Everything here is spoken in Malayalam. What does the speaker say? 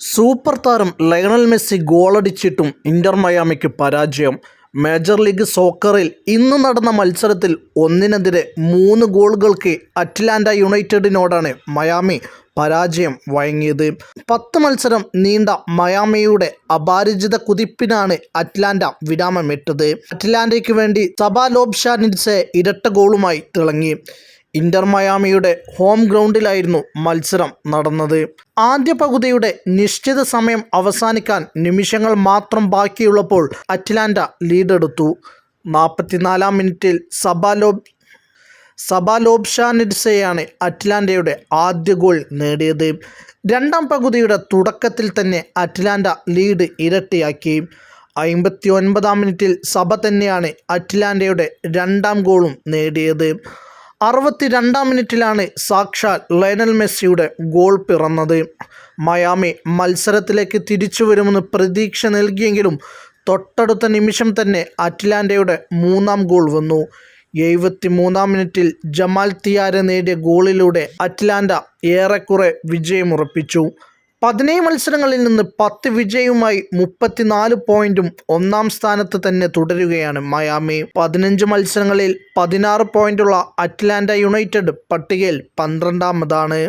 സൂപ്പർ താരം ലയണൽ മെസ്സി ഗോളടിച്ചിട്ടും ഇന്റർ മയാമിക്ക് പരാജയം. മേജർ ലീഗ് സോക്കറിൽ ഇന്ന് നടന്ന മത്സരത്തിൽ ഒന്നിനെതിരെ മൂന്ന് ഗോളുകൾക്ക് അറ്റ്ലാന്റ യുണൈറ്റഡിനോടാണ് മയാമി പരാജയം വഴങ്ങിയത്. പത്ത് മത്സരം നീണ്ട മയാമിയുടെ അപാരിചിത കുതിപ്പിനാണ് അറ്റ്ലാന്റ വിരാമമിട്ടത്. അറ്റ്ലാന്റയ്ക്ക് വേണ്ടി സബാ ഇരട്ട ഗോളുമായി തിളങ്ങി. ഇന്റർ മയാമിയുടെ ഹോം ഗ്രൗണ്ടിലായിരുന്നു മത്സരം നടന്നത്. ആദ്യ പകുതിയുടെ നിശ്ചിത സമയം അവസാനിക്കാൻ നിമിഷങ്ങൾ മാത്രം ബാക്കിയുള്ളപ്പോൾ അറ്റ്ലാന്റ ലീഡെടുത്തു. നാൽപ്പത്തിനാലാം മിനിറ്റിൽ സബാലോബ് സബാലോബ്ഷാനിഡ്സയാണ് അറ്റ്ലാന്റയുടെ ആദ്യ ഗോൾ നേടിയത്. രണ്ടാം പകുതിയുടെ തുടക്കത്തിൽ തന്നെ അറ്റ്ലാന്റ ലീഡ് ഇരട്ടിയാക്കി. അമ്പത്തി ഒൻപതാം മിനിറ്റിൽ സഭ തന്നെയാണ് അറ്റ്ലാന്റയുടെ രണ്ടാം ഗോളും നേടിയത്. അറുപത്തി രണ്ടാം മിനിറ്റിലാണ് സാക്ഷാൽ ലയണൽ മെസ്സിയുടെ ഗോൾ പിറന്നത്. മയാമി മത്സരത്തിലേക്ക് തിരിച്ചു വരുമെന്ന് പ്രതീക്ഷ നൽകിയെങ്കിലും തൊട്ടടുത്ത നിമിഷം തന്നെ അറ്റ്ലാന്റയുടെ മൂന്നാം ഗോൾ വന്നു. എഴുപത്തി മൂന്നാം മിനിറ്റിൽ ജമാൽ തിയാരെ നേടിയ ഗോളിലൂടെ അറ്റ്ലാന്റ ഏറെക്കുറെ വിജയമുറപ്പിച്ചു. പതിനേഴ് മത്സരങ്ങളിൽ നിന്ന് പത്ത് വിജയവുമായി മുപ്പത്തിനാല് പോയിന്റും ഒന്നാം സ്ഥാനത്ത് തന്നെ തുടരുകയാണ് മയാമി. പതിനഞ്ച് മത്സരങ്ങളിൽ പതിനാറ് പോയിന്റുള്ള അറ്റ്ലാന്റ യുണൈറ്റഡ് പട്ടികയിൽ പന്ത്രണ്ടാമതാണ്.